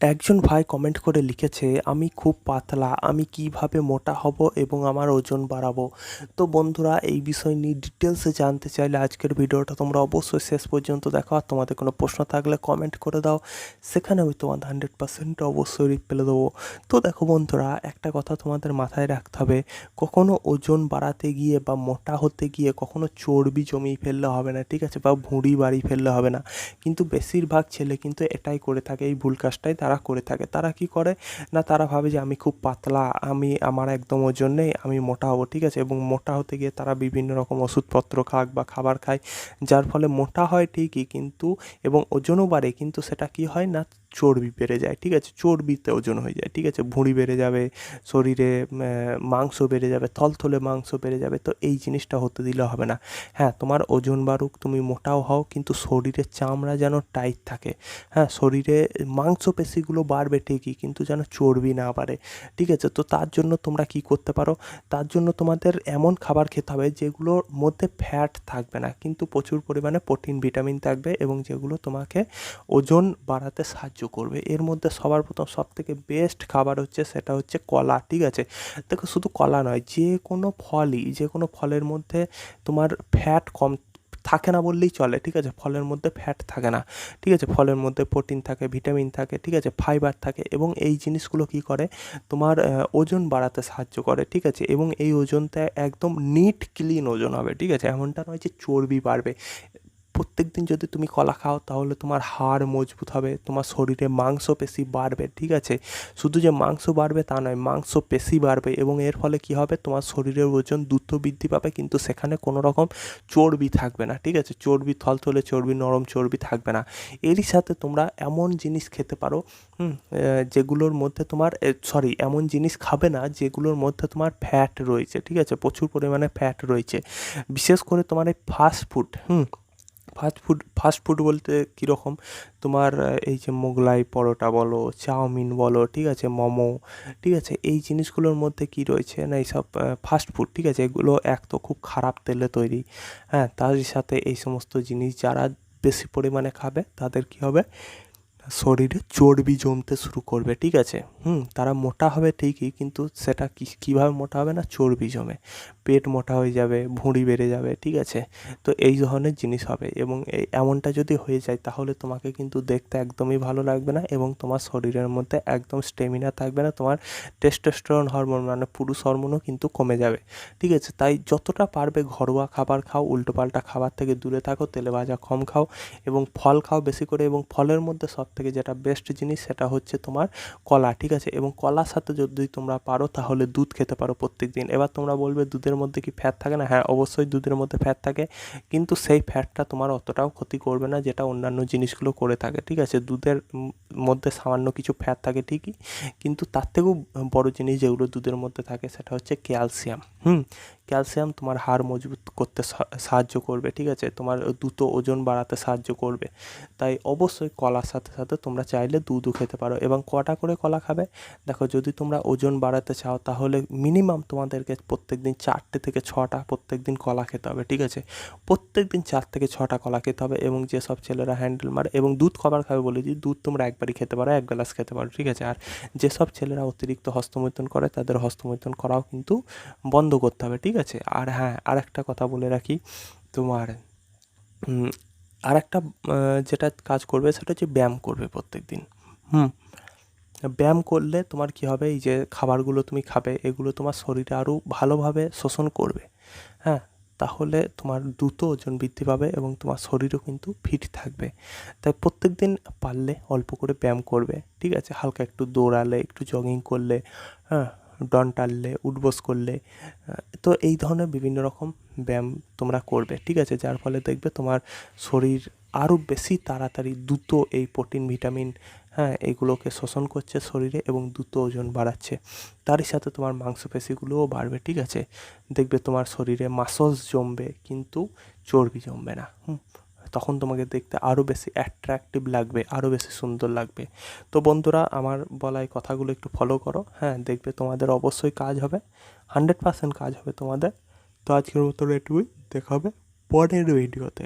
একজন ভাই কমেন্ট করে লিখেছে, আমি খুব পাতলা, আমি কীভাবে মোটা হব এবং আমার ওজন বাড়াবো? তো বন্ধুরা, এই বিষয় নিয়ে ডিটেলসে জানতে চাইলে আজকের ভিডিওটা তোমরা অবশ্যই শেষ পর্যন্ত দেখো। আর তোমাদের কোনো প্রশ্ন থাকলে কমেন্ট করে দাও। সেখানে আমি তোমাদের হান্ড্রেড পার্সেন্ট অবশ্যই রিপ্লাই দেবো। তো দেখো বন্ধুরা, একটা কথা তোমাদের মাথায় রাখতে হবে। কখনো ওজন বাড়াতে গিয়ে বা মোটা হতে গিয়ে কখনো চর্বি জমিয়ে ফেললে হবে না, ঠিক আছে? বা ভুঁড়ি বাড়ি ফেললে হবে না। কিন্তু বেশিরভাগ ছেলে কিন্তু এটাই করে থাকে, এই ভুল কাজটাই তারা করে থাকে। তারা কি করে? না, তারা ভাবে যে আমি খুব পাতলা, আমি, আমার একদম ওজন নেই, আমি মোটা হব, ঠিক আছে? এবং মোটা হতে গিয়ে তারা বিভিন্ন রকম ওষুধপত্র খাক বা খাবার খায়, যার ফলে মোটা হয় ঠিকই, কিন্তু, এবং ওজনও বাড়ে, কিন্তু সেটা কি হয় না চর্বি বেড়ে যায়, ঠিক আছে? চর্বিতে ওজন হয়ে যায়, ঠিক আছে? ভুঁড়ি বেড়ে যাবে, শরীরে মাংস বেড়ে যাবে, থলথলে মাংস বেড়ে যাবে, তো এই জিনিসটা হতে দিলে হবে না। হ্যাঁ তোমার ওজন বাড়ুক, তুমি মোটাও হও, কিন্তু শরীরের চামড়া যেন টাইট থাকে। হ্যাঁ শরীরে মাংসপেশিগুলো বাড়বে ঠিকই, কিন্তু যেন চর্বি না বাড়ে, ঠিক আছে? তো তার জন্য তোমরা কি করতে পারো? তার জন্য তোমাদের এমন খাবার খেতে হবে যেগুলোর মধ্যে ফ্যাট থাকবে না, কিন্তু প্রচুর পরিমাণে প্রোটিন ভিটামিন থাকবে এবং যেগুলো তোমাকে ওজন বাড়াতে সাহায্য করবে। এর মধ্যে সবার প্রথম সব থেকে বেস্ট খাবার হচ্ছে সেটা হচ্ছে কলা, ঠিক আছে? দেখো শুধু কলা নয়, যে কোনো ফলই, যে কোনো ফলের মধ্যে তোমার ফ্যাট কম থাকে না বললেই চলে, ঠিক আছে? ফলের মধ্যে ফ্যাট থাকে না, ঠিক আছে? ফলের মধ্যে প্রোটিন থাকে ভিটামিন থাকে, ঠিক আছে? ফাইবার থাকে এবং এই জিনিসগুলো কী করে? তোমার ওজন বাড়াতে সাহায্য করে, ঠিক আছে? এবং এই ওজনটা একদম নিট ক্লিন ওজন হবে, ঠিক আছে? এমনটা নয় যে চর্বি বাড়বে। প্রত্যেক দিন যদি তুমি কলা খাও, তাহলে তোমার হাড় মজবুত হবে, তোমার শরীরে মাংসপেশি বাড়বে, ঠিক আছে? শুধু যে মাংস বাড়বে তা নয়, মাংস মাংসপেশি বাড়বে এবং এর ফলে কি হবে? তোমার শরীরের ওজন দ্রুত বৃদ্ধি পাবে, কিন্তু সেখানে কোনো রকম চর্বি থাকবে না, ঠিক আছে? চর্বি, থলথলে চর্বি, নরম চর্বি থাকবে না। এরই সাথে তোমরা এমন জিনিস খেতে পারো, হুম যেগুলোর মধ্যে তোমার সরি এমন জিনিস খাবে না যেগুলোর মধ্যে তোমার ফ্যাট রয়েছে, ঠিক আছে? প্রচুর পরিমাণে ফ্যাট রয়েছে। বিশেষ করে তোমার এই fast food hmm fast food fast food বলতে কীরকম? তোমার এই যে মোগলাই পরোটা বলো, চাউমিন বলো, ঠিক আছে, মোমো, ঠিক আছে, এই জিনিসগুলোর মধ্যে কী রয়েছে না এইসব ফাস্ট ফুড ঠিক আছে, এগুলো এক তো খুব খারাপ তেলে তৈরি হ্যাঁ তার সাথে এই সমস্ত জিনিস যারা বেশি পরিমাণে খাবে, তাদের কী হবে? শরীরে চর্বি জমতে শুরু করবে, ঠিক আছে? হুম, তারা মোটা হবে ঠিকই, কিন্তু সেটা কীভাবে মোটা হবে না? চর্বি জমে, পেট মোটা হয়ে যাবে, ভুঁড়ি বেড়ে যাবে, ঠিক আছে? তো এই ধরনের জিনিস হবে এবং এমনটা যদি হয়ে যায়, তাহলে তোমাকে কিন্তু দেখতে একদমই ভালো লাগবে না এবং তোমার শরীরের মধ্যে একদম স্টেমিনা থাকবে না, তোমার টেস্টোস্টেরন হরমোন মানে পুরুষ হরমোনও কিন্তু কমে যাবে, ঠিক আছে? তাই যতটা পারবে ঘরোয়া খাবার খাও, উল্টোপাল্টা খাবার থেকে দূরে থাকো, তেলে ভাজা কম খাও এবং ফল খাও বেশি করে এবং ফলের মধ্যে সব থেকে যেটা বেস্ট জিনিস সেটা হচ্ছে তোমার কলা, ঠিক আছে? এবং কলার সাথে যদি তোমরা পারো তাহলে দুধ খেতে পারো প্রত্যেক দিন এবার তোমরা বলবে দুধের মধ্যে কি ফ্যাট থাকে না? হ্যাঁ অবশ্যই দুধের মধ্যে ফ্যাট থাকে। কিন্তু সেই ফ্যাটটা তোমার অতটাও ক্ষতি করবে না যেটা অন্যান্য জিনিসগুলো করে থাকে, ঠিক আছে? দুধের মধ্যে সামান্য কিছু ফ্যাট থাকে ঠিকই। কিন্তু তার থেকেও বড় জিনিস যেগুলো দুধের মধ্যে থাকে সেটা হচ্ছে ক্যালসিয়াম হুম? ক্যালসিয়াম তোমার হাড় মজবুত করতে সাহায্য করবে, ঠিক আছে? তোমার দ্রুত ওজন বাড়াতে সাহায্য করবে। তাই অবশ্যই কলার সাথে সাথে তোমরা চাইলে দুধও খেতে পারো এবং কটা করে কলা খাবে? দেখো, যদি তোমরা ওজন বাড়াতে চাও, তাহলে মিনিমাম তোমাদেরকে প্রত্যেক দিন চারটে থেকে ছটা প্রত্যেক দিন কলা খেতে হবে, ঠিক আছে? প্রত্যেক দিন চার থেকে ছটা কলা খেতে হবে এবং যেসব ছেলেরা হ্যান্ডেল মারে এবং দুধ খাবার খাবে বলে দিই, দুধ তোমরা একবারই খেতে পারো, এক গ্লাস খেতে পারো, ঠিক আছে? আর যেসব ছেলেরা অতিরিক্ত হস্তমৈথুন করে, তাদের হস্তমৈথুন করাও কিন্তু বন্ধ করতে হবে, ঠিক আছে? আর হ্যাঁ আর একটা কথা বলে রাখি। তোমার আর একটা যেটা কাজ করবে সেটা হচ্ছে ব্যায়াম করবে প্রত্যেক দিন হুম? ব্যায়াম করলে তোমার কী হবে? এই যে খাবারগুলো তুমি খাবে, এগুলো তোমার শরীরে আরও ভালোভাবে শোষণ করবে। হ্যাঁ? তাহলে তোমার দ্রুত ওজন বৃদ্ধি পাবে এবং তোমার শরীরও কিন্তু ফিট থাকবে। তাই প্রত্যেক দিন পারলে অল্প করে ব্যায়াম করবে, ঠিক আছে? হালকা একটু দৌড়ালে, একটু জগিং করলে হ্যাঁ? ডন টানলে, উঠবোস করলে তো এই ধরনের বিভিন্ন রকম ব্যায়াম তোমরা করবে, ঠিক আছে? যার ফলে দেখবে তোমার শরীর আরও বেশি তাড়াতাড়ি দ্রুত এই প্রোটিন, ভিটামিন হ্যাঁ এগুলোকে শোষণ করছে শরীরে এবং দ্রুত ওজন বাড়াচ্ছে। তারই সাথে তোমার মাংসপেশিগুলোও বাড়বে, ঠিক আছে? দেখবে তোমার শরীরে মাসলস জমবে, কিন্তু চর্বি জমবে না, হুম? তখন তোমাকে দেখতে আরও বেশি অ্যাট্রাকটিভ লাগবে আরও বেশি সুন্দর লাগবে। তো বন্ধুরা, আমার বলা এই কথাগুলো একটু ফলো করো। হ্যাঁ দেখবে তোমাদের অবশ্যই কাজ হবে হান্ড্রেড পার্সেন্ট কাজ হবে তোমাদের। তো আজকের মতো এটুকুই, দেখা হবে পরের ভিডিওতে